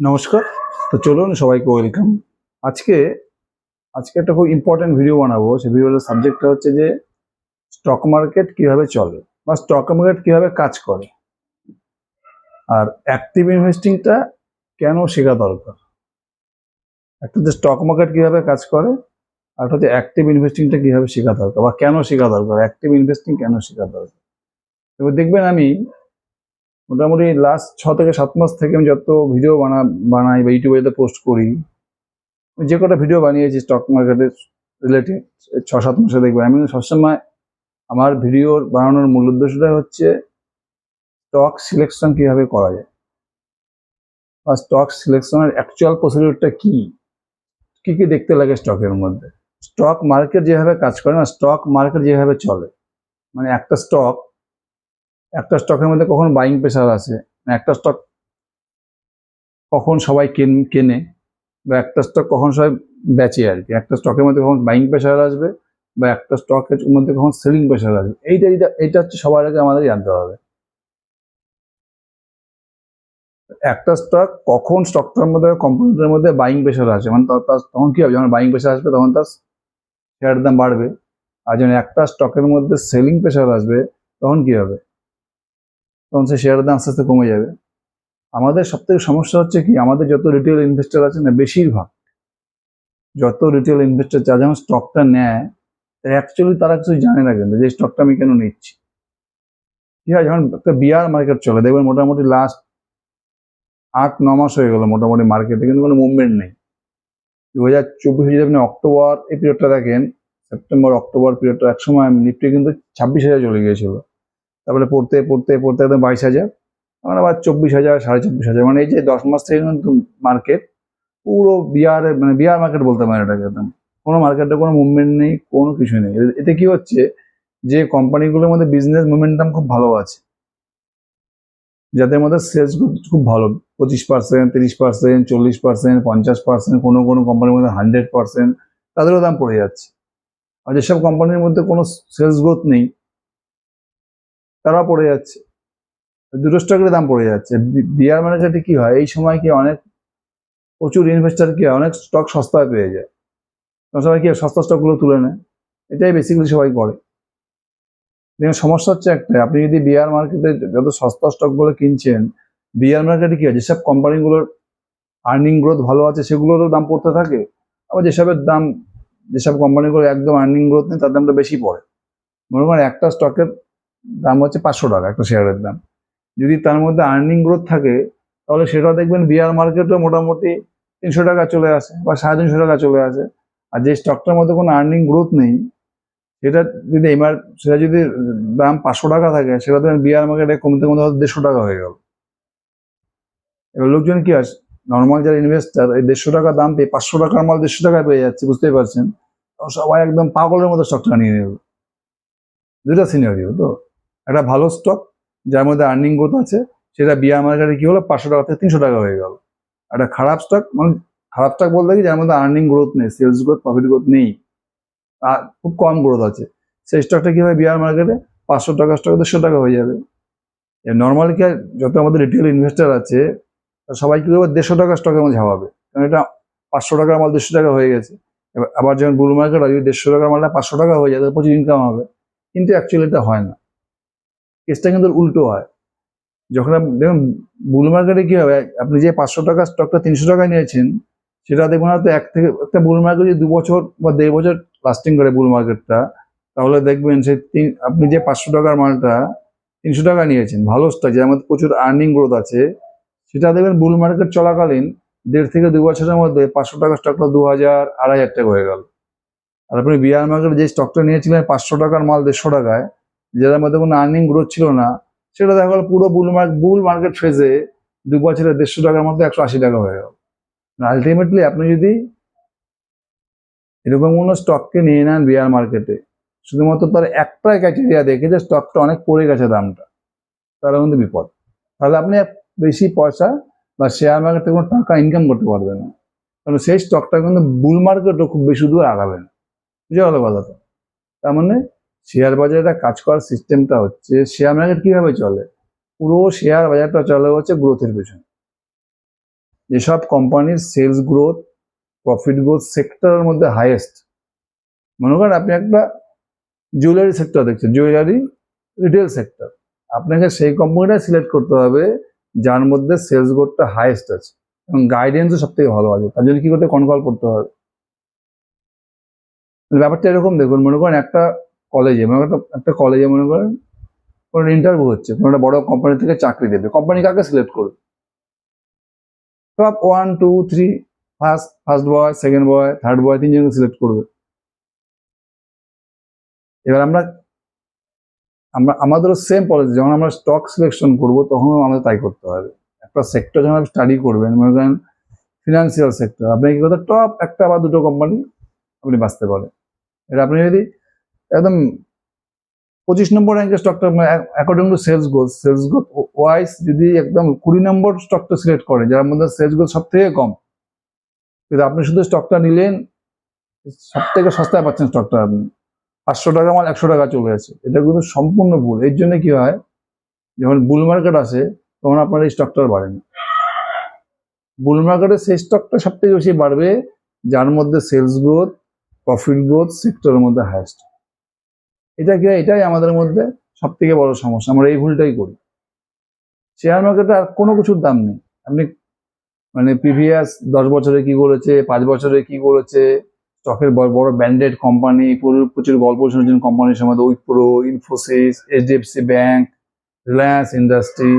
নমস্কার। তো চলুন, সবাইকে ওয়েলকাম আজকে আজকে একটা খুব ইম্পর্টেন্ট ভিডিও বানাবো। সেই ভিডিওর সাবজেক্টটা হচ্ছে যে স্টক মার্কেট কীভাবে চলে বা স্টক মার্কেট কীভাবে কাজ করে। আর অ্যাক্টিভ ইনভেস্টিংটা কেন শেখা দরকার? একটা হচ্ছে স্টক মার্কেট কীভাবে কাজ করে, আর একটা হচ্ছে অ্যাক্টিভ ইনভেস্টিংটা কীভাবে শেখা দরকার বা কেন শেখা দরকার? অ্যাক্টিভ ইনভেস্টিং কেন শেখা দরকার? এবার দেখবেন আমি মোটামুটি লাস্ট ছ থেকে সাত মাস থেকে আমি যত ভিডিও বানা, বানাই বা ইউটিউবে যাতে পোস্ট করি যে কটা ভিডিও বানিয়েছি স্টক মার্কেটের রিলেটেড ছ সাত মাসে দেখবেন। আমি সবসময় আমার ভিডিওর বানানোর মূল উদ্দেশ্যটা হচ্ছে স্টক সিলেকশন কীভাবে করা যায় বা স্টক সিলেকশনের অ্যাকচুয়াল প্রসিডিউরটা কি? কি কি দেখতে লাগে স্টকের মধ্যে? স্টক মার্কেট যেভাবে কাজ করে না স্টক মার্কেট যেভাবে চলে মানে একটা স্টক একটা স্টকের মধ্যে কখন বাইং প্রেশার আছে একটা স্টক কখন সবাই কেন, কেনে, বা একটা স্টক কখন সবাই বেচে আর কি। একটা স্টকের মধ্যে কখন বাইং প্রেশার আসবে, বা একটা স্টকের মধ্যে কখন সেলিং প্রেশার আসবে। এইটা এইটা এইটা হচ্ছে সবার আগে আমাদের জানতে হবে। একটা স্টক কখন স্টকটার মধ্যে কোম্পানিটার মধ্যে বাইং প্রেশার আছে মানে তার- তখন কি হবে? যখন বাইং প্রেশার আসবে, তখন তার শেয়ারের দাম বাড়বে। আর যখন একটা স্টকের মধ্যে সেলিং প্রেশার আসবে, তখন কি হবে? তখন সে শেয়ারের দাম আস্তে আস্তে কমে যাবে। আমাদের সব থেকে সমস্যা হচ্ছে কি, আমাদের যত রিটেল ইনভেস্টার আছে না, বেশিরভাগ, যত রিটেল ইনভেস্টার যা যেমন স্টকটা নেয় অ্যাকচুয়ালি তারা কিছু জানে না কিন্তু যে স্টকটা আমি কেন নিচ্ছি। ঠিক আছে যখন একটা বিয়ার মার্কেট চলে, দেখবেন মোটামুটি লাস্ট আট, ন মাস হয়ে গেল মোটামুটি মার্কেটে কিন্তু কোনো মুভমেন্ট নেই। দু হাজার চব্বিশে যদি আপনি অক্টোবর এই পিরিয়ডটা দেখেন সেপ্টেম্বর অক্টোবর পিরিয়ডটা একসময় নিফটি কিন্তু ছাব্বিশ হাজার চলে গিয়েছিল। তারপরে পড়তে পড়তে পড়তে একদম বাইশ হাজার। এখন আবার চব্বিশ হাজার, সাড়ে চব্বিশ হাজার। মানে এই যে দশ মাস থেকে মার্কেট পুরো বিয়ার মানে বিয়ার মার্কেট বলতে পারেন এটাকে একদম। কোনো মার্কেটে কোনো মুভমেন্ট নেই, কোনো কিছু নেই। এতে কি হচ্ছে যে কোম্পানিগুলোর মধ্যে বিজনেস মোমেন্টাম খুব ভালো আছে। যাদের মধ্যে সেলস খুব ভালো। পঁচিশ পার্সেন্ট তিরিশ পার্সেন্ট চল্লিশ পার্সেন্ট পঞ্চাশ পার্সেন্ট কোনো কোনো কোম্পানির মধ্যে হান্ড্রেড পার্সেন্ট তাদেরও দাম পড়ে যাচ্ছে। আর যেসব কোম্পানির মধ্যে কোনো সেলস গ্রোথ নেই তারাও পড়ে যাচ্ছে। দুটো স্টকের দাম পড়ে যাচ্ছে। বিয়ার মার্কেটে কি হয়? এই সময় কি অনেক প্রচুর ইনভেস্টার কি হয়? অনেক স্টক সস্তায় পেয়ে যায়। সবাই কি সস্তা স্টকগুলো তুলে নেয়। এটাই বেসিক্যালি সবাই করে। সমস্যা হচ্ছে একটা আপনি যদি বিয়ার মার্কেটে যত সস্তা স্টকগুলো কিনছেন বিয়ার মার্কেটে কি হয়? যেসব কোম্পানিগুলোর আর্নিং গ্রোথ ভালো আছে, সেগুলোরও দাম পড়তে থাকে। আবার যেসবের দাম, যেসব কোম্পানিগুলো একদম আর্নিং গ্রোথ নেই, তার দামটা বেশি পড়ে। মনে করেন একটা স্টকের দাম হচ্ছে পাঁচশো টাকা একটা শেয়ারের দাম। যদি তার মধ্যে আর্নিং গ্রোথ থাকে, তাহলে সেটা দেখবেন বিয়ার মার্কেটও মোটামুটি তিনশো টাকা চলে আসে বা সাড়ে তিনশো টাকা চলে আসে। আর যে স্টকটার মধ্যে কোনো আর্নিং গ্রোথ নেই, সেটা যদি এবার, সেটা যদি দাম পাঁচশো টাকা থাকে, সেটা দেখবেন বিয়ার মার্কেটে কমতে কমতে হয়তো দেড়শো টাকা হয়ে গেল। এবার লোকজন কি আছে নর্মাল যারা ইনভেস্টার এই দেড়শো টাকা দাম পেয়ে, পাঁচশো টাকার মাল দেড়শো টাকায় পেয়ে যাচ্ছে, বুঝতেই পারছেন? সবাই একদম পাগলের মতো স্টকটা নিয়ে নেবে। দুটা সিনারিও তো। একটা ভালো স্টক যার মধ্যে আর্নিং গ্রোথ আছে, সেটা বিয়ার মার্কেটে কি হলো? পাঁচশো টাকা থেকে তিনশো টাকা হয়ে গেল। একটা খারাপ স্টক মানে খারাপ স্টক বলতে কি? যার মধ্যে আর্নিং গ্রোথ নেই সেলস গ্রোথ প্রফিট গ্রোথ নেই, আর খুব কম গ্রোথ আছে। সেই স্টকটা কি হবে বিয়ার মার্কেটে পাঁচশো টাকা স্টক দেড়শো টাকা হয়ে যাবে। নর্মালি কি যত আমাদের রিটেল ইনভেস্টার আছে সবাই কি করবে? দেড়শো টাকা স্টকের মধ্যে ঝামাবে কারণ এটা পাঁচশো টাকার মাল দেড়শো টাকা হয়ে গেছে। এবার, আবার যখন বুল মার্কেট হয়, যদি দেড়শো টাকার মালটা পাঁচশো টাকা হয়ে যায়, তাহলে প্রচুর ইনকাম হবে। কিন্তু অ্যাকচুয়ালি এটা হয় না। কেসটা কিন্তু উল্টো হয়। যখন আপনি দেখুন বুল মার্কেটে কি হবে? আপনি যে পাঁচশো টাকা স্টকটা তিনশো টাকায় নিয়েছেন, সেটা দেখবেন হয়তো এক থেকে একটা বুল মার্কেট যদি দু বছর বা দেড় বছর লাস্টিং করে বুল মার্কেটটা তাহলে দেখবেন সেই তিন আপনি যে পাঁচশো টাকার মালটা তিনশো টাকা নিয়েছেন, ভালো স্টক যার মধ্যে প্রচুর আর্নিং গ্রোথ আছে, সেটা দেখবেন বুল মার্কেট চলাকালীন দেড় থেকে দু বছরের মধ্যে পাঁচশো টাকার স্টকটা দু হাজার আড়াই হাজার টাকা হয়ে গেল। আর আপনি বিয়ার মার্কেটে যে স্টকটা নিয়েছিলেন পাঁচশো টাকার মাল দেড়শো টাকায় যেটার মধ্যে কোনো আর্নিং গ্রোথ ছিল না, সেটা দেখা গেল পুরো বুল মার্কেট বুল মার্কেট ফেজে দু বছরে দেড়শো টাকার মধ্যে একশো আশি টাকা হয়ে গেল। আলটিমেটলি আপনি যদি এরকম কোনো স্টককে নিয়ে নেন বিয়ার মার্কেটে শুধুমাত্র তার একটাই ক্রাইটেরিয়া দেখে যে স্টকটা অনেক পড়ে গেছে দামটা, তাহলে কিন্তু বিপদ। তাহলে আপনি বেশি পয়সা বা শেয়ার মার্কেটে কোনো টাকা ইনকাম করতে পারবেন না। কারণ সেই স্টকটা কিন্তু বুল মার্কেটও খুব বেশি দূর আগাবে না। বুঝে গেল কথাটা? তার মানে শেয়ার বাজারে কাজ করার সিস্টেমটা হচ্ছে শেয়ার মার্কেট কীভাবে চলে? পুরো শেয়ার বাজারটা চলে হচ্ছে গ্রোথের পেছনে। যেসব কোম্পানির সেলস গ্রোথ প্রফিট গ্রোথ সেক্টরের মধ্যে হাইয়েস্ট মনে করেন আপনি একটা জুয়েলারি সেক্টর দেখছেন জুয়েলারি রিটেল সেক্টর আপনাকে সেই কোম্পানিটা সিলেক্ট করতে হবে যার মধ্যে সেলস গ্রোথটা হাইয়েস্ট আছে। এবং গাইডেন্সও সব থেকে ভালো আছে। তার জন্য কী করতে কনকল করতে হবে। ব্যাপারটা এরকম দেখুন, মনে করেন একটা কলেজে, মনে করেন একটা- কলেজে মনে করেন কোনো ইন্টারভিউ হচ্ছে, কোনো একটা বড় কোম্পানি থেকে চাকরি দেবে কোম্পানি কাকে সিলেক্ট করবে? Top one two three first first boy second boy third boy তিনজনকে সিলেক্ট করবে। এবার আমরা আমরা আমাদেরও সেম পলিসি যখন আমরা স্টক সিলেকশন করব, তখন আমাদের তাই করতে হবে। একটা সেক্টর যখন আপনি স্টাডি করবেন, মনে করেন ফিনান্সিয়াল সেক্টর আপনি কি করতে টপ একটা বা দুটো কোম্পানি আপনি বাঁচতে পারেন। এটা আপনি যদি একদম পঁচিশ নম্বর র্যাঙ্কের স্টকটা according to sales growth sales growth wise যদি একদম কুড়ি নম্বর স্টকটা সিলেক্ট করে, যার মধ্যে সেলস গোল সব থেকে কম কিন্তু আপনি শুধু স্টকটা নিলেন সব থেকে সস্তায় পাচ্ছেন স্টকটা আপনি। পাঁচশো টাকা মাল একশো টাকা চলে আছে এটা কিন্তু সম্পূর্ণ ভুল। এর জন্য কি হয়, যখন বুল মার্কেট আসে, তখন আপনার এই স্টকটা বাড়ে না। বুল মার্কেটে সেই স্টকটা সব থেকে বেশি বাড়বে, যার মধ্যে সেলস গ্রোথ প্রফিট গ্রোথ সেক্টরের মধ্যে হায়েস্ট এটা কি এটাই আমাদের মধ্যে সব থেকে বড় সমস্যা। আমরা এই ভুলটাই করি। শেয়ার মার্কেটে আর কোনো কিছুর দাম নেই। আপনি মানে প্রিভিয়াস দশ বছরে কি করেছে, পাঁচ বছরে কি করেছে স্টকের বড় বড় ব্র্যান্ডেড কোম্পানি প্রচুর গল্প শুনেছেন কোম্পানির মধ্যে Wipro Infosys HDFC bank Reliance industry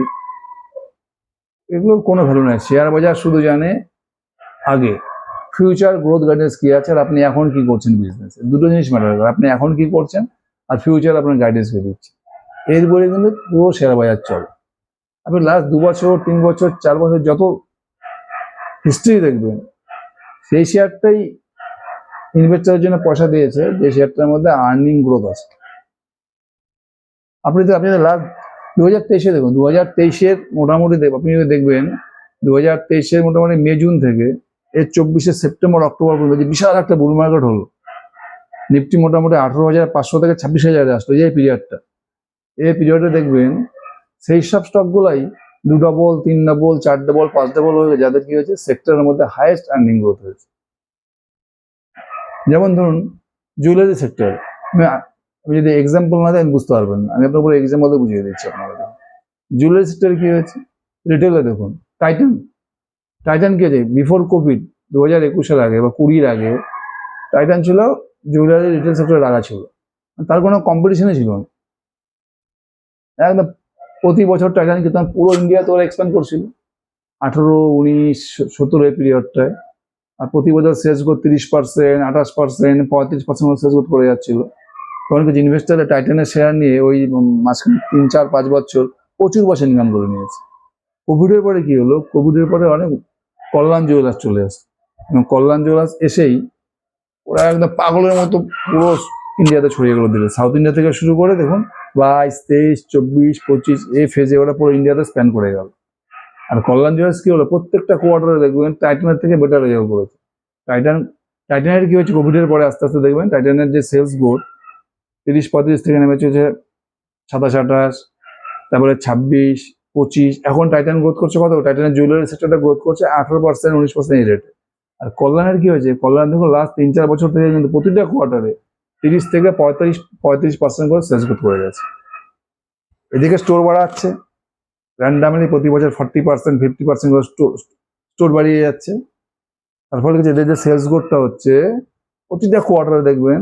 এগুলোর কোনো ভ্যালু নেই। শেয়ার বাজার শুধু জানে আগে। ফিউচার গ্রোথ গাইডেন্স কি আছে আর আপনি এখন কি করছেন বিজনেস দুটো জিনিস ম্যাটার করে। আপনি এখন কি করছেন? আর ফিউচার আপনার গাইডেন্স কে দিচ্ছে এরপরে কিন্তু পুরো শেয়ার বাজার চলে। আপনি লাস্ট দু বছর, তিন বছর, চার বছর যত হিস্ট্রি দেখবেন, সেই শেয়ারটাই ইনভেস্টারের জন্য পয়সা দিয়েছে, যে শেয়ারটার মধ্যে আর্নিং গ্রোথ আছে। আপনি তো, আপনি লাস্ট দু হাজার তেইশে দেখুন দু হাজার তেইশের মোটামুটি আপনি যদি দেখবেন দু হাজার তেইশের মোটামুটি মে, জুন থেকে, এর চব্বিশে সেপ্টেম্বর, অক্টোবর পর্যন্ত যে বিশাল একটা বুল মার্কেট হলো নিফটি মোটামুটি আঠারো হাজার পাঁচশো থেকে ছাব্বিশ হাজারে আসলো এই পিরিয়ডটা এই পিরিয়ডে দেখবেন সেই সব স্টকগুলাই দু ডবল তিন ডবল চার ডবল পাঁচ ডবল হয়ে যাদের কি হয়েছে? সেক্টরের মধ্যে হাইয়েস্ট আর্নিং গ্রোথ হয়েছে। যেমন ধরুন জুয়েলারি সেক্টর আমি যদি এক্সাম্পল না দেন বুঝতে পারবেন না। আমি আপনার পুরো এক্সাম্পল বুঝিয়ে দিচ্ছি আপনাদের জুয়েলারি সেক্টর কি হয়েছে? রিটেলে দেখুন। টাইটান টাইটান কি হয়েছে? বিফোর কোভিড দু হাজার একুশের আগে বা কুড়ির আগে টাইটান ছিল জুয়েলারি রিটেল সেক্টরে রাখা ছিল। তার কোনো কম্পিটিশনই ছিল না। একদম প্রতি বছর টাইটান কিন্তু পুরো ইন্ডিয়াতে ওরা এক্সপ্যান্ড করছিল। আঠেরো, উনিশ সতেরো এই পিরিয়ডটায় আর প্রতি বছর সেলস গ্রোথ তিরিশ পার্সেন্ট আঠাশ পার্সেন্ট পঁয়ত্রিশ পার্সেন্ট সেলস গ্রোথ করে যাচ্ছিল। তখন কিছু ইনভেস্টাররা টাইটানের শেয়ার নিয়ে ওই মাঝখানে তিন, চার, পাঁচ বছর প্রচুর পয়সা ইনকাম করে নিয়েছে। কোভিডের পরে কি হলো? কোভিডের পরে অনেক কল্যাণ জুয়েলার্স চলে আসে। এবং কল্যাণ জুয়েলার্স এসেই ওরা একদম পাগলের মতো পুরো ইন্ডিয়াতে ছড়িয়ে গেলো দিলে। সাউথ ইন্ডিয়া থেকে শুরু করে দেখুন, বাইশ, তেইশ, চব্বিশ, পঁচিশ, এই ফেজে ওরা পুরো ইন্ডিয়াতে স্প্যান করে গেল। আর কল্যাণ জুয়েলার্স কি হলো? প্রত্যেকটা কোয়ার্টারে দেখবেন টাইটানের থেকে বেটার রেজাল্ট করেছে। টাইটান টাইটানের কি হয়েছে? কোভিডের পরে আস্তে আস্তে দেখবেন টাইটানের যে সেলস গ্রোথ তিরিশ, পঁয়ত্রিশ থেকে নেমেছে হচ্ছে সাতাশ, আঠাশ, তারপরে ছাব্বিশ, পঁচিশ, এখন টাইটান গ্রোথ করছে কত? টাইটানের জুয়েলারি সেক্টরটা গ্রোথ করছে আঠারো পার্সেন্ট উনিশ পার্সেন্ট এই রেটে আর কল্যাণের কি হয়েছে? কল্যাণ দেখুন লাস্ট তিন চার বছর থেকে কিন্তু প্রতিটা কোয়ার্টারে তিরিশ থেকে পঁয়ত্রিশ পঁয়ত্রিশ পার্সেন্ট করে সেলস গ্রোথ করে গেছে এদিকে স্টোর বাড়াচ্ছে। র্যান্ডামলি প্রতি বছর ফর্টি পার্সেন্ট ফিফটি পার্সেন্ট করে স্টোর বাড়িয়ে যাচ্ছে। তার ফলে এদের যে সেলস গ্রোথটা হচ্ছে, প্রতিটা কোয়ার্টারে দেখবেন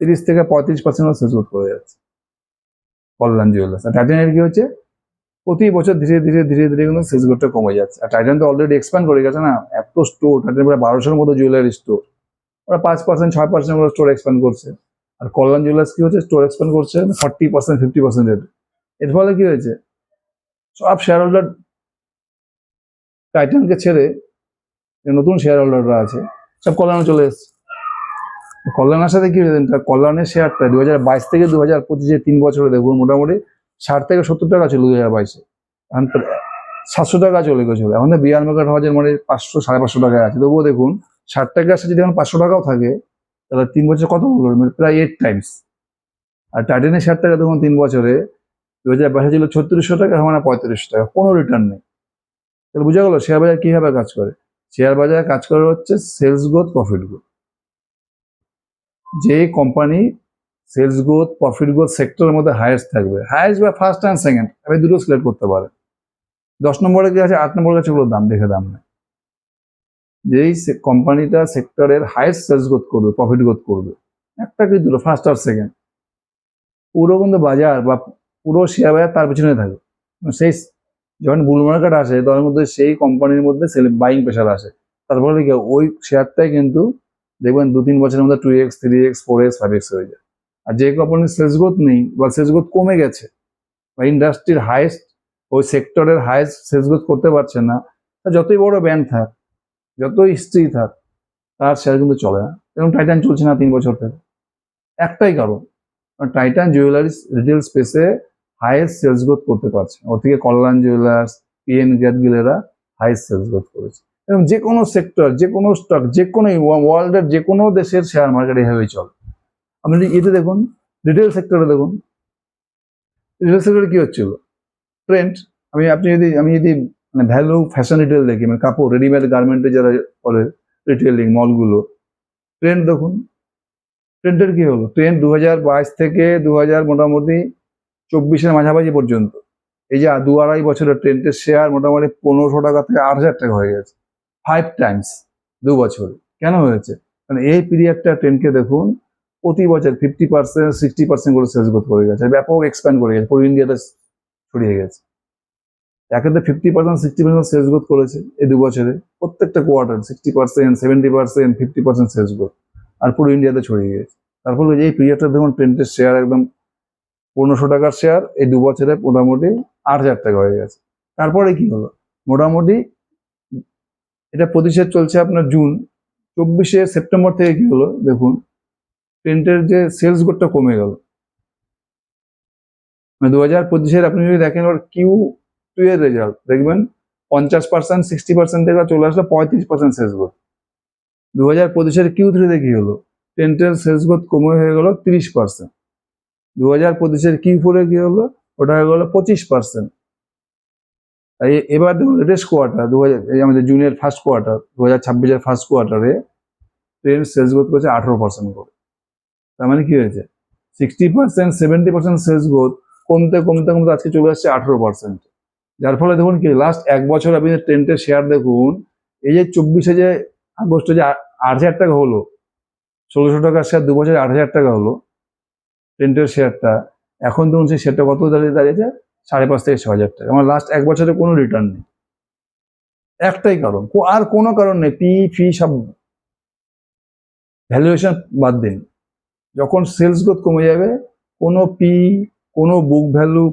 তিরিশ থেকে পঁয়ত্রিশ পার্সেন্ট করে সেলস গ্রোথ করে যাচ্ছে। কল্যাণ জুয়েলার্স আর টাইটানের কি হচ্ছে? প্রতি বছর ধীরে ধীরে ধীরে ধীরে কিন্তু সেলস গ্রোথটা কমে যাচ্ছে। আর টাইটান তো অলরেডি এক্সপ্যান্ড করে গেছে না, এত স্টোর টাইটান প্রায় বারোশোর মতো জুয়েলারি স্টোর ওরা পাঁচ পার্সেন্ট ছয় পার্সেন্ট করে স্টোর এক্সপ্যান্ড করছে। আর কল্যাণ জুয়েলার্স কি হচ্ছে স্টোর এক্সপ্যান্ড করছে forty percent fifty percent rate এর ফলে কি হয়েছে? সব শেয়ার হোল্ডার টাইটানকে ছেড়ে যে নতুন শেয়ার হোল্ডাররা আছে, সব কল্যাণে চলে এসছে। কল্যাণের সাথে কি হয়েছে? কল্যাণের শেয়ারটা দু হাজার বাইশ থেকে দু হাজার পঁচিশে তিন বছরে দেখুন, মোটামুটি ষাট থেকে সত্তর টাকা ছিল দু হাজার বাইশে। এখন সাতশো টাকা চলে গেছিল এখন বিয়ার মার্কেট হওয়ার মানে পাঁচশো, সাড়ে পাঁচশো টাকায় আছে। তবুও দেখুন, ষাট টাকার সাথে যদি এখন পাঁচশো টাকাও থাকে, তাহলে তিন বছর কত হলো মানে প্রায় এইট টাইমস আর টাইটানের ষাট টাকা দেখুন তিন বছরে। দু হাজার বাইশে ছিল ছত্রিশশো টাকা, এখন পঁয়ত্রিশশো টাকা। কোনো রিটার্ন নেই। তাহলে বোঝা গেলো শেয়ার বাজার কীভাবে কাজ করে? শেয়ার বাজার কাজ করে হচ্ছে সেলস গ্রোথ প্রফিট গ্রোথ যে company sales growth profit growth সেক্টরের মধ্যে হায়েস্ট থাকবে। হায়েস্ট বা ফার্স্ট অ্যান্ড সেকেন্ড আপনি দুটো সিলেক্ট করতে পারেন। দশ নম্বরে কি আছে? আট নম্বরে কাছে ওগুলো দাম দেখে দাম নেই যেই কোম্পানিটা সেক্টরের হায়েস্ট সেলস গ্রোথ করবে প্রফিট গ্রোথ করবে, একটা কি দুটো ফার্স্ট আর সেকেন্ড পুরো কিন্তু বাজার বা পুরো শেয়ার বাজার তার পিছনে থাকে। সেই যখন বুল মার্কেট আসে তার মধ্যে সেই কোম্পানির মধ্যে সেল বাইং প্রেশার আসে। তারপরে কি ওই শেয়ারটাই কিন্তু দেখবেন দু তিন বছরের মধ্যে two x three x four x five x হয়ে যায়। আর যে কোম্পানির সেলস গ্রোথ নেই বা সেলস গ্রোথ কমে গেছে বা ইন্ডাস্ট্রির হাইয়েস্ট ওই সেক্টরের হাইয়েস্ট সেলস গ্রোথ করতে পারছে না যতই বড় ব্যাংক থাক, যতই হিস্ট্রি থাক, তার শেয়ার কিন্তু চলে না। এবং টাইটান চলছে না তিন বছর থেকে একটাই কারণ টাইটান জুয়েলারি রিটেল স্পেসে হাইয়েস্ট সেলস গ্রোথ করতে পারছে ওর থেকে কল্যাণ জুয়েলার্স পিএন গিলেরা হাইয়েস্ট সেলস গ্রোথ করেছে। এবং যে কোনো সেক্টর যে কোনো স্টক যে কোনো ওয়ার্ল্ডের যে কোনো দেশের শেয়ার মার্কেট এভাবেই চলে। আপনি এতে দেখুন রিটেল সেক্টরে দেখুন। রিটেল সেক্টরে কি হচ্ছিল ট্রেন্ড আমি, আপনি যদি, আমি যদি মানে ভ্যালু ফ্যাশন রিটেল দেখি মানে কাপড় রেডিমেড গার্মেন্টে যারা করে রিটেলিং মলগুলো ট্রেন্ড দেখুন। ট্রেন্ডের কি হলো? ট্রেন্ড দু হাজার বাইশ থেকে দু হাজার মোটামুটি চব্বিশের মাঝামাঝি পর্যন্ত। এই যে দু আড়াই বছরের ট্রেন্ডের শেয়ার মোটামুটি পনেরোশো টাকা থেকে আট হাজার টাকা হয়ে গেছে। ফাইভ টাইমস দু বছর। কেন হয়েছে? মানে এই পিরিয়ডটা ট্রেন্ডকে দেখুন প্রতি বছর ফিফটি পার্সেন্ট সিক্সটি পার্সেন্ট করে সেলস গ্রোথ করে গেছে, ব্যাপক এক্সপ্যান্ড করে গেছে, পুরো ইন্ডিয়াতে ছড়িয়ে গেছে। একেতে fifty percent sixty percent sales growth করেছে এই দু বছরে, প্রত্যেকটা quarter sixty percent seventy percent fifty percent sales growth আর পুরো ইন্ডিয়াতে ছড়িয়ে গেছে। তারপর এই পিরিয়ডটা দেখুন ট্রেন্ডের শেয়ার একদম পনেরোশো টাকার শেয়ার এই দু বছরে মোটামুটি আট হাজার টাকা হয়ে গেছে। তারপরে কি হলো? মোটামুটি এটা প্রতিষেধ চলছে আপনার জুন চব্বিশে সেপ্টেম্বর থেকে কি হলো? দেখুন প্রিন্টের যে সেলস গ্রোথটা কমে গেল। মানে দু হাজার পঁচিশের আপনি যদি দেখেন ওর কিউ টু এর রেজাল্ট দেখবেন পঞ্চাশ পার্সেন্ট সিক্সটি পার্সেন্ট থেকে চলে আসলো পঁয়ত্রিশ পার্সেন্ট সেলস গ্রোথ দু হাজার পঁচিশের কিউ থ্রিতে কি হলো? প্রিন্টের সেলস গ্রোথ কমে হয়ে গেল তিরিশ পার্সেন্ট দু হাজার পঁচিশের কিউ ফোরে কি হলো? ওটা হয়ে গেলো পঁচিশ পার্সেন্ট এবার দেখুন লেটেস্ট কোয়ার্টার দু হাজার এই আমাদের জুনের ফার্স্ট কোয়ার্টার দু হাজার ছাব্বিশের ফার্স্ট কোয়ার্টারে ট্রেন সেলস গ্রোথ করেছে আঠেরো পার্সেন্ট করে। তার মানে কি হয়েছে? Sixty percent seventy percent sales growth কমতে কমতে কমতে আজকে চলে আসছে আঠেরো পার্সেন্ট যার ফলে দেখুন কি লাস্ট এক বছর আপনি ট্রেন্টের শেয়ার দেখুন, এই যে চব্বিশে যে আগস্টে যে আট হাজার টাকা হলো, ষোলোশো টাকার শেয়ার দু বছরে আট হাজার টাকা হলো ট্রেন্টের শেয়ারটা এখন দেখুন সেই শেয়ারটা কত দাঁড়িয়ে দাঁড়িয়েছে? সাড়ে পাঁচ থেকে ছ হাজার টাকা। আমার লাস্ট এক বছরে কোনো রিটার্ন নেই। একটাই কারণ আর কোনো কারণ নেই পি ফি সব ভ্যালুয়েশন বাদ দিন। যখন সেলস গ্রোথ কমে যাবে, কোনো পি কোনো বুক ভ্যালু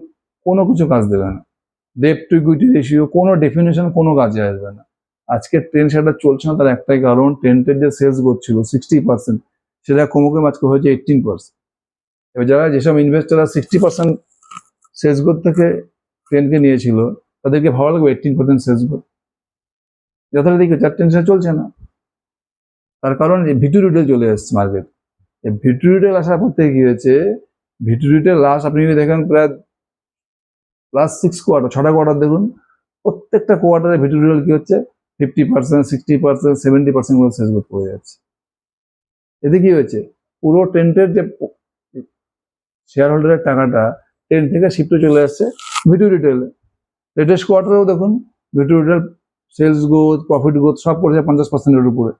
কোনো কিছু কাজ দেবে না। ডেপ টু ইকুইটি রেশিও কোনো ডেফিনেশন কোনো কাজে আসবে না। আজকে ট্রেন সেটা চলছে না, তার একটাই কারণ ট্রেন্টের যে সেলস গ্রোথ ছিল সিক্সটি পার্সেন্ট সেটা কমে কমে আজকে হয়েছে এইটিন পার্সেন্ট এবার যারা যেসব ইনভেস্টাররা সিক্সটি পার্সেন্ট সেলস গ্রোথ থেকে ট্রেনকে নিয়েছিল, তাদেরকে ভালো লাগবে এইটিন পার্সেন্ট সেলস গ্রোথ যথারীতি চার টেনশন চলছে না। তার কারণ ভিটু রিটেল চলে এসছে মার্কেট এই ভিটু রিটেল আসার পর থেকে কি হয়েছে ভিটু রিটেল লাস্ট আপনি যদি দেখেন প্রায় লাস্ট সিক্স কোয়ার্টার ছটা কোয়ার্টার দেখুন, প্রত্যেকটা কোয়ার্টারে ভিটু রিটেল কি হচ্ছে? Fifty percent sixty percent seventy percent করে শেষ করতে হয়ে যাচ্ছে। এতে কি হয়েছে? পুরো টেন্টের যে শেয়ার হোল্ডারের টাকাটা টেন্ট থেকে শিফটে চলে আসছে ভিটু রিটেলে লেটেস্ট কোয়ার্টারেও দেখুন V two retail sales growth profit growth সব করেছে পঞ্চাশ পার্সেন্টের উপরে।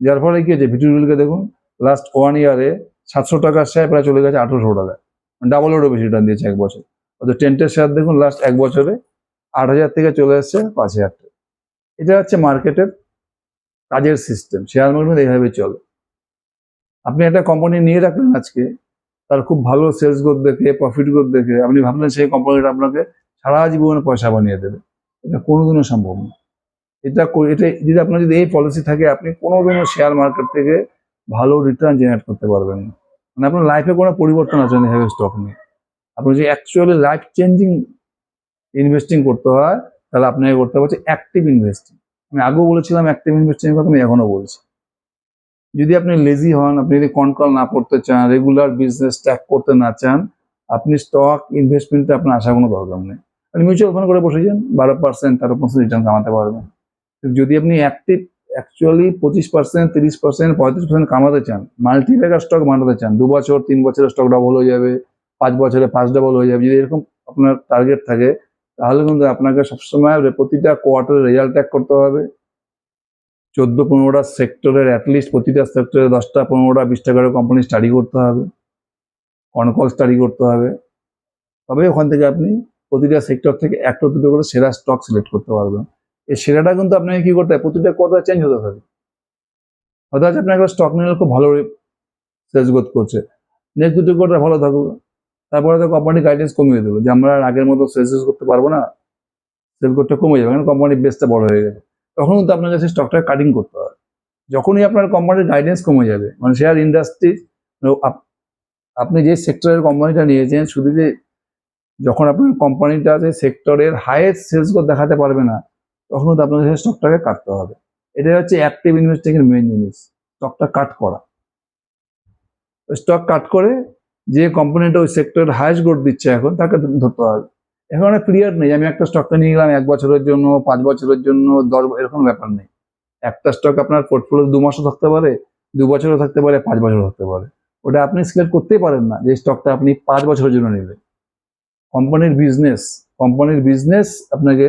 যার ফলে কি হয়েছে? ভিটু রিটেলকে দেখুন লাস্ট ওয়ান ইয়ারে সাতশো টাকার শেয়ার প্রায় চলে গেছে আঠারোশো টাকা ডাবলেরও বেশি রিটার্ন দিয়েছে এক বছর। অর্থাৎ টেন্টের শেয়ার দেখুন লাস্ট এক বছরে আট হাজার থেকে চলে এসছে পাঁচ হাজার টাকা। এটা হচ্ছে মার্কেটের কাজের সিস্টেম শেয়ার মার্কেট এইভাবে চলে। আপনি একটা কোম্পানি নিয়ে রাখলেন আজকে, তার খুব ভালো সেলস গ্রোথ দেখে প্রফিট গ্রোথ দেখে, আপনি ভাবলেন সেই কোম্পানিটা আপনাকে সারা জীবনে পয়সা বানিয়ে দেবে। এটা কোনোদিনও সম্ভব না এটা এটা যদি আপনার যদি এই পলিসি থাকে, আপনি কোনোদিনও শেয়ার মার্কেট থেকে ভালো রিটার্ন জেনারেট করতে পারবেন। মানে আপনার লাইফে কোনো পরিবর্তন না এভাবে স্টক নিয়ে। আপনি যদি অ্যাকচুয়ালি লাইফ চেঞ্জিং ইনভেস্টিং করতে হয়, তাহলে আপনাকে করতে হচ্ছে অ্যাক্টিভ ইনভেস্টিং আমি আগেও বলেছিলাম অ্যাক্টিভ ইনভেস্টিং কথা, আমি এখনও বলছি। যদি আপনি লেজি হন, আপনি যদি কনকল না করতে চান রেগুলার বিজনেস ট্র্যাক করতে না চান, আপনি স্টক ইনভেস্টমেন্টে আপনার আসার কোনো দরকার নেই। মিউচুয়াল ফান্ড করে বসেছেন বারো পার্সেন্ট তেরো পার্সেন্ট রিটার্ন কামাতে পারবেন। যদি আপনি অ্যাক্টিভ অ্যাকচুয়ালি পঁচিশ পার্সেন্ট তিরিশ পার্সেন্ট পঁয়ত্রিশ পার্সেন্ট কামাতে চান। মাল্টি ব্যাগার স্টক বানাতে চান। দু বছর, তিন বছরের স্টক ডবল হয়ে যাবে, পাঁচ বছরে পাঁচ ডবল হয়ে যাবে। যদি এরকম আপনার টার্গেট থাকে, তাহলে কিন্তু আপনাকে সবসময় প্রতিটা কোয়ার্টারে রেজাল্ট ট্যাক করতে হবে। চোদ্দ, পনেরোটা সেক্টরের অ্যাটলিস্ট প্রতিটা সেক্টরে দশটা, পনেরোটা, বিশটা করে কোম্পানি স্টাডি করতে হবে। কনকল স্টাডি করতে হবে। তবে ওখান থেকে আপনি প্রতিটা সেক্টর থেকে একটা দুটো করে সেরা স্টক সিলেক্ট করতে পারবেন। এই সেরাটা কিন্তু আপনাকে কি করতে হবে প্রতিটা কোয়ার্টার চেঞ্জ হতে থাকে হয়তো আছে আপনার একটা স্টক নিলে খুব ভালো সেলস গ্রোথ করছে। নেক্সট দুটো কোয়ার্টার ভালো থাকবে তারপরে তো কোম্পানি গাইডেন্স কমিয়ে দেবে যে আমরা আগের মতো সেলস করতে পারব না। সেল করতে কমে যাবে কারণ কোম্পানির বেসটা বড় হয়ে গেছে। তখন কিন্তু আপনার কাছে স্টকটা কাটিং করতে হবে। যখনই আপনার কোম্পানির গাইডেন্স কমে যাবে মানে শেয়ার ইন্ডাস্ট্রি আপনি যে সেক্টরের কোম্পানিটা নিয়েছেন, শুধু যে যখন আপনার কোম্পানিটা যে সেক্টরের হাইয়েস্ট সেলস দেখাতে পারবে না তখন কিন্তু আপনাকে সেই স্টকটাকে কাটতে হবে। এটাই হচ্ছে অ্যাক্টিভ ইনভেস্টিং এর মেইন জিনিস। স্টকটা কাট করা। স্টক কাট করে যে কোম্পানিটা ওই সেক্টরের হাইয়েস্ট গ্রোথ দিচ্ছে এখন, তাকে ধরতে হবে। এখন অনেক ক্লিয়ার নেই। আমি একটা স্টকটা নিয়ে গেলাম এক বছরের জন্য, পাঁচ বছরের জন্য, দশ এরকম ব্যাপার নেই। একটা স্টক আপনার পোর্টফোলিও দু মাসও থাকতে পারে, দু বছরও থাকতে পারে, পাঁচ বছরও থাকতে পারে। ওটা আপনি সিলেক্ট করতেই পারেন না যে স্টকটা আপনি পাঁচ বছরের জন্য নেবেন কোম্পানির বিজনেস কোম্পানির বিজনেস আপনাকে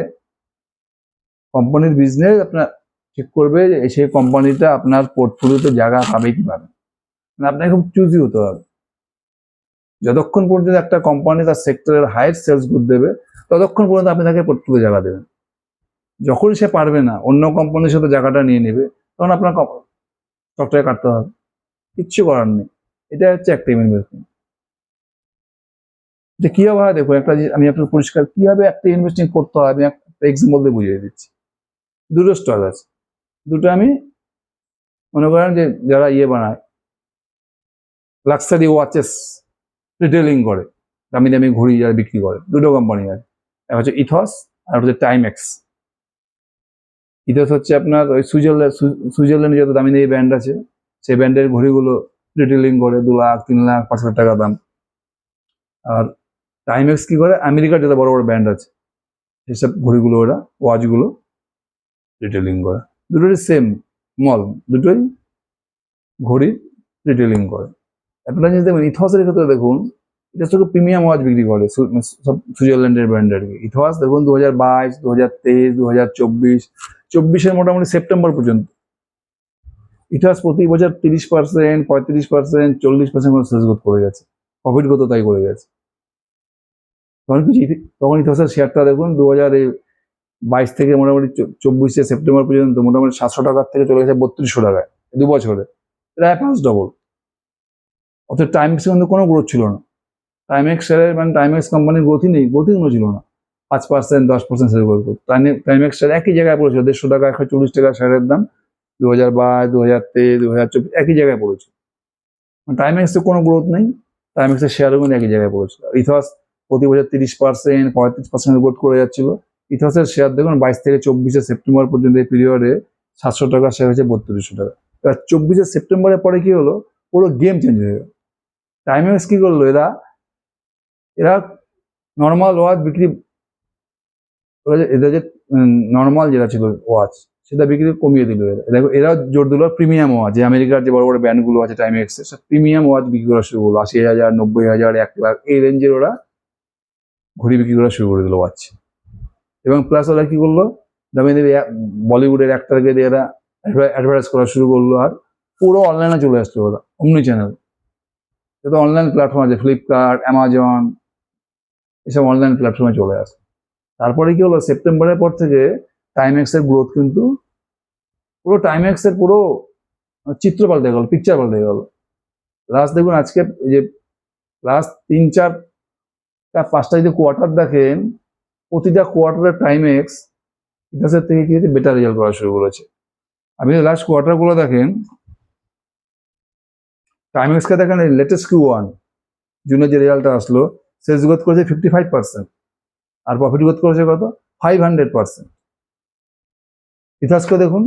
কোম্পানির বিজনেস আপনার ঠিক করবে সেই কোম্পানিটা আপনার পোর্টফোলিওতে জায়গা পাবে কি পাবে মানে আপনাকে খুব চুজি হতে হবে। যতক্ষণ পর্যন্ত একটা কোম্পানি তার সেক্টরের হায়ার সেলস গুড দেবে, ততক্ষণ পর্যন্ত আপনি তাকে পোর্টফোলিও জায়গা দেবেন। যখন সে পারবে না, অন্য কোম্পানির সাথে জায়গাটা নিয়ে নেবে, তখন আপনার স্টকটাকে কাটতে হবে। কিচ্ছু করার নেই। এটা হচ্ছে অ্যাক্টিভ ইনভেস্টমেন্ট যে কীভাবে হয় দেখুন, একটা আমি আপনার পরিষ্কার, কীভাবে একটা ইনভেস্টিং করতে হয় আমি একটা এক্সাম্পল দিয়ে বুঝিয়ে দিচ্ছি। দুটো স্টক আছে। দুটো আমি মনে করেন যে যারা ইয়ে বানায় লাক্সারি ওয়াচেস রিটেলিং করে, দামি দামি ঘড়ি যারা বিক্রি করে, দুটো কোম্পানি আছে। একটা হচ্ছে ইথস আর হচ্ছে টাইমেক্স ইথস হচ্ছে আপনার ওই সুইজারল্যান্ড সুইজারল্যান্ডে যত দামি দামি ব্র্যান্ড আছে, সেই ব্র্যান্ডের ঘড়িগুলো রিটেলিং করে দু লাখ, তিন লাখ, পাঁচ লাখ টাকা দাম। আর টাইমেক্স কি করে? আমেরিকার যত বড় বড় ব্র্যান্ড আছে, সেসব ঘড়িগুলো ওরা ওয়াচগুলো রিটেলিং করে। দুটোই সেম মল দুটোই ঘড়ি রিটেলিং করে। একটা জিনিস দেখবেন ইথসের ক্ষেত্রে দেখুন, এটা হচ্ছে প্রিমিয়াম ওয়াচ বিক্রি করে, সু- সব সুইজারল্যান্ডের ব্র্যান্ড আর কি ইথস দেখুন দু হাজার বাইশ দু হাজার তেইশ দু হাজার চব্বিশ, চব্বিশের মোটামুটি সেপ্টেম্বর পর্যন্ত। ইতিহাস প্রতি বছর তিরিশ পার্সেন্ট পঁয়ত্রিশ পার্সেন্ট চল্লিশ পার্সেন্ট করে সেলস গ্রোথ করে গেছে। প্রফিট গ্রোথ তাই করে গেছে। তখন কিছু তখন ইতিহাসের শেয়ারটা দেখুন দু হাজার বাইশ থেকে মোটামুটি চব্বিশে সেপ্টেম্বর পর্যন্ত মোটামুটি সাতশো টাকার থেকে চলে গেছে বত্রিশশো টাকায়, দু বছরে। প্রায় পাঁচ ডবল অর্থাৎ টাইমসে কিন্তু কোনো গ্রোথ ছিল না। টাইমেক্স শেয়ারের মানে টাইমেক্স কোম্পানির গ্রোথই নেই গ্রোথই কোনো ছিল না। পাঁচ পার্সেন্ট দশ percent share growth Timex share একই জায়গায় পড়েছিল, দেড়শো টাকা, একশো চল্লিশ টাকা শেয়ারের দাম দু হাজার বাইশ দু হাজার তেইশ দু হাজার চব্বিশ, একই জায়গায় পড়েছে টাইমেক্সে কোনো গ্রোথ নেই টাইমেক্সের শেয়ারও কিন্তু একই জায়গায় পড়েছিল। ইথস প্রতি বছর তিরিশ পার্সেন্ট পঁয়ত্রিশ পার্সেন্ট গ্রোথ করে যাচ্ছিল। ইথসের শেয়ার দেখুন, বাইশ থেকে চব্বিশে সেপ্টেম্বর পর্যন্ত এই পিরিয়ডে সাতশো টাকা শেয়ার হয়েছে বত্রিশশো টাকা। এবার চব্বিশে সেপ্টেম্বরের পরে কি হলো? পুরো গেম চেঞ্জ হয়ে গেল। টাইমেক্স কি করল এরা? এরা নর্মাল ওয়াচ বিক্রি এদের যে নর্মাল যেটা ছিল ওয়াচ সেটা বিক্রি কমিয়ে দিল এরা। দেখো এরা জোর দিল প্রিমিয়াম ওয়াচ যে আমেরিকার যে বড় বড় ব্র্যান্ডগুলো আছে টাইমেক্স সব প্রিমিয়াম ওয়াচ বিক্রি করা শুরু করল। আশি হাজার, নব্বই হাজার, এক লাখ, এই রেঞ্জের ওরা ঘড়ি বিক্রি করা শুরু করে দিল ওয়াচ এবং প্লাস ওরা কি করল? দামি দামি বলিউডের অ্যাক্টারকে দিয়ে এরা অ্যাডভার্টাইজ করা শুরু করল আর পুরো অনলাইনে চলে আসলো ওরা অমনি চ্যানেল যত অনলাইন প্ল্যাটফর্ম আছে ফ্লিপকার্ট অ্যামাজন এসব অনলাইন প্ল্যাটফর্মে চলে আসে। তারপরে কি হলো? সেপ্টেম্বরের পর থেকে টাইমেক্স এর গ্রোথ কিন্তু পুরো টাইমেক্স এর পুরো চিত্র পাল্টে গেল পিকচার পাল্টে গেল। লাস্ট দেখুন, আজকে যে লাস্ট তিন চারটা, পাঁচটা যদি কোয়ার্টার দেখেন প্রতিটা কোয়ার্টারের টাইম এক্স ইতিহাসের থেকে কি হচ্ছে? বেটার রেজাল্ট করা শুরু করেছে। আপনি লাস্ট কোয়ার্টারগুলো দেখেন টাইমেক্সকে দেখেন লেটেস্ট কিউ ওয়ান জুনের যে রেজাল্টটা আসলো সেলস গ্রোথ করেছে ফিফটি ফাইভ পার্সেন্ট আর প্রফিট গ্রোথ করেছে কত? ফাইভ হান্ড্রেড পার্সেন্ট ইতিহাসকে দেখুন,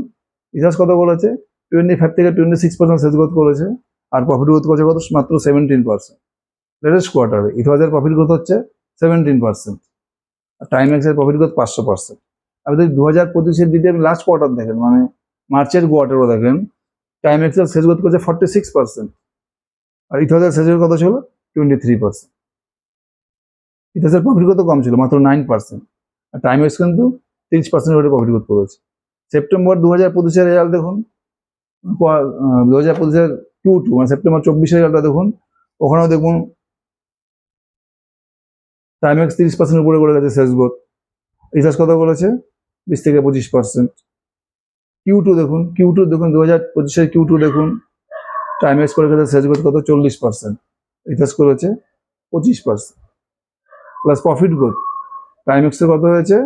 ইতিহাস কত বলেছে? টোয়েন্টি ফাইভ থেকে twenty six percent sales growth করেছে, আর প্রফিট গ্রোথ করেছে কত? মাত্র সেভেন্টিন পার্সেন্ট লেটেস্ট কোয়ার্টারে ইতিহাসের প্রফিট গ্রোথ হচ্ছে সেভেন্টিন পার্সেন্ট টাইমেক্স এর প্রফিট গ্রোথ পাঁচশো পার্সেন্ট আপনি যদি দু হাজার পঁচিশের দিকে আপনি লাস্ট কোয়ার্টার দেখেন মানে মার্চের কোয়ার্টারও দেখেন টাইমেক্স এর শেষ গ্রোথ করেছে ফর্টি সিক্স পার্সেন্ট আর ইতিহাসের শেষের কত ছিল? টোয়েন্টি থ্রি পার্সেন্ট ইতিহাসের প্রফিট গ্রোথ কম ছিল, মাত্র নাইন পার্সেন্ট আর টাইমেক্স কিন্তু তিরিশ পার্সেন্ট রেটে প্রফিট গ্রোথ করেছে। সেপ্টেম্বর দু হাজার পঁচিশের রেজাল্ট দেখুন দু হাজার পঁচিশের টু টু মানে সেপ্টেম্বর চব্বিশের রেজাল্টটা দেখুন, ওখানেও দেখুন টাইমেক্স তিরিশ পার্সেন্ট উপরে করে গেছে শেষ গ্রোথ রিসার্চ কত বলেছে? বিশ থেকে পঁচিশ পার্সেন্ট কিউ টু দেখুন কিউ টু দেখুন দু হাজার পঁচিশের কিউ টু দেখুন। টাইমেক্স করে গেছে শেষ গ্রোথ কত? চল্লিশ পার্সেন্ট রিসার্চ করেছে পঁচিশ পার্সেন্ট প্লাস প্রফিট গ্রোথ টাইমেক্সের কত হয়েছে?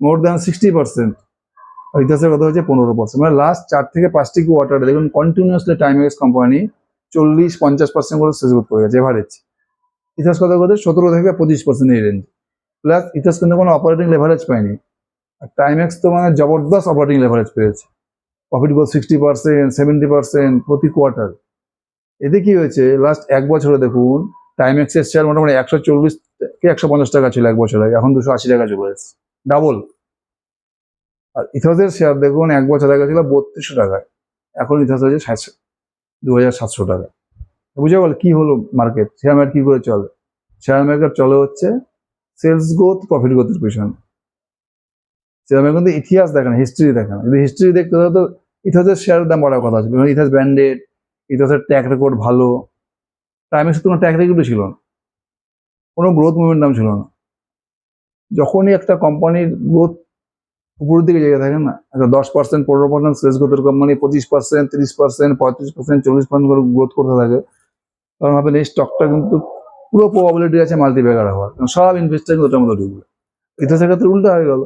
মোর দ্যান সিক্সটি পার্সেন্ট ইতিহাসের কত হয়েছে? পনেরো পার্সেন্ট মানে লাস্ট চার থেকে পাঁচটি কোয়ার্টারে দেখুন কন্টিনিউয়াসলি টাইমেক্স কোম্পানি চল্লিশ পঞ্চাশ পার্সেন্ট করে শেষ গ্রোথ করে গেছে এভারেজ ইতিহাস কত করছে সতেরো থেকে পঁচিশ পার্সেন্ট এই রেঞ্জ প্লাস ইতিহাস কিন্তু কোনো অপারেটিং লেভারেজ পায়নি। আর টাইমেক্স তো মানে জবরদস্ত অপারেটিং লেভারেজ পেয়েছে। Profit growth sixty percent seventy percent প্রতি কোয়ার্টার এতে কি হয়েছে? লাস্ট এক বছরে দেখুন টাইমেক্সের শেয়ার মোটামুটি একশো চল্লিশ থেকে একশো পঞ্চাশ টাকা ছিল এক বছর। আগে এখন দুশো আশি টাকা চলে এসেছে। ডাবল আর ইতিহাসের শেয়ার দেখুন, এক বছর আগে ছিল বত্রিশশো টাকায়। এখন ইতিহাস হয়েছে দু হাজার সাতশো টাকা বুঝে গেল কি হলো মার্কেট শেয়ার মার্কেট কি করে চলে? শেয়ার মার্কেট চলে হচ্ছে সেলস গ্রোথ প্রফিট গ্রোথের পিছনে। শেয়ার মার্কেট কিন্তু ইতিহাস দেখে না হিস্ট্রি দেখে না। যদি হিস্ট্রি দেখতে তো ইতিহাসের শেয়ারের দাম বাড়ার কথা ছিল। কারণ ইতিহাস ব্র্যান্ডেড ইতিহাসের ট্র্যাক রেকর্ড ভালো। টাইমের সাথে কোনো ট্র্যাক রেকর্ডও ছিল না। কোনো গ্রোথ মুভমেন্টাম ছিল না। যখনই একটা কোম্পানির গ্রোথ উপরের দিকে জায়গা থাকে না, একটা দশ পার্সেন্ট পনেরো পার্সেন্ট সেলস গ্রোথের কোম্পানি পঁচিশ পার্সেন্ট তিরিশ পার্সেন্ট পঁয়ত্রিশ পার্সেন্ট চল্লিশ পার্সেন্ট করে গ্রোথ করতে থাকে তখন ভাবেন এই স্টকটা কিন্তু পুরো প্রবাবিলিটি আছে মাল্টিপ্যাকার হওয়ার। কারণ সব ইনভেস্টার কিন্তু ওটার মধ্যে ঢুকবে। ইতিহাসের ক্ষেত্রে উল্টো হয়ে গেল।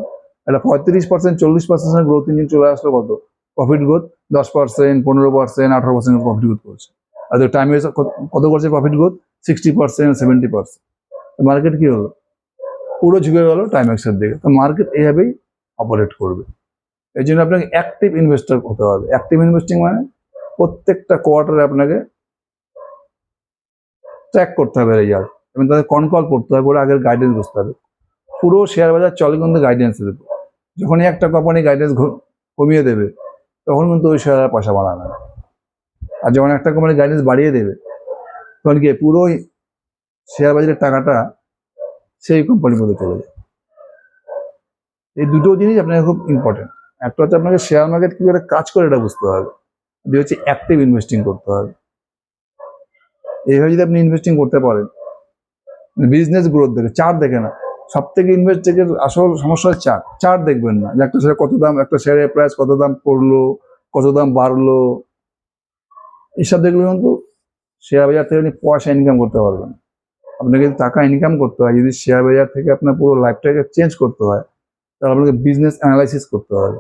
একটা পঁয়ত্রিশ পার্সেন্ট চল্লিশ পার্সেন্ট গ্রোথ ইঞ্জিন চলে আসলো কত? প্রফিট গ্রোথ দশ পার্সেন্ট পনেরো পার্সেন্ট আঠারো পার্সেন্ট প্রফিট গ্রোথ করছে। আর টাইম কত করছে profit growth sixty percent seventy percent market কি হলো? পুরো ঝুঁকে গেল টাইম এক্সের দিকে। তো মার্কেট এইভাবেই অপারেট করবে। এই জন্য আপনাকে অ্যাক্টিভ ইনভেস্টর হতে হবে। অ্যাক্টিভ ইনভেস্টিং মানে প্রত্যেকটা কোয়ার্টারে আপনাকে ট্র্যাক করতে হবে রেজাল্ট এবং তাদের কনকল করতে হবে বলে আগের গাইডেন্স বুঝতে হবে। পুরো শেয়ার বাজার চলে কিন্তু গাইডেন্সের উপর। যখনই একটা কোম্পানি গাইডেন্স কমিয়ে দেবে, তখন কিন্তু ওই শেয়ার আর পয়সা বাড়াবে না। আর যখন একটা কোম্পানি গাইডেন্স বাড়িয়ে দেবে, তখন কি পুরো শেয়ার বাজারের টাকাটা সেই কোম্পানির মধ্যে চলে যায়। এই দুটো জিনিস আপনাকে খুব ইম্পর্টেন্ট একটা হচ্ছে আপনাকে শেয়ার মার্কেট কি কাজ করে এটা বুঝতে হবে। দুই হচ্ছে অ্যাক্টিভ ইনভেস্টিং করতে হবে। এইভাবে যদি আপনি ইনভেস্টিং করতে পারেন বিজনেস গ্রোথ দেখে চার দেখে না। সব থেকে ইনভেস্ট থেকে আসল সমস্যা হচ্ছে চার চার দেখবেন না। যে একটা শেয়ার কত দাম, একটা শেয়ারের প্রাইস কত দাম পড়ল কত দাম বাড়লো। এইসব দেখলে কিন্তু শেয়ার বাজার থেকে আপনি পয়সা ইনকাম করতে পারবেন। আপনাকে যদি টাকা ইনকাম করতে হয়, যদি শেয়ার বাজার থেকে আপনার পুরো লাইফটাকে চেঞ্জ করতে হয়, তাহলে আপনাকে বিজনেস অ্যানালাইসিস করতে হবে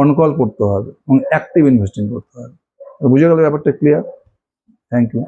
অনকল করতে হবে এবং অ্যাক্টিভ ইনভেস্টিং করতে হবে। বুঝে গেল ব্যাপারটা ক্লিয়ার থ্যাংক ইউ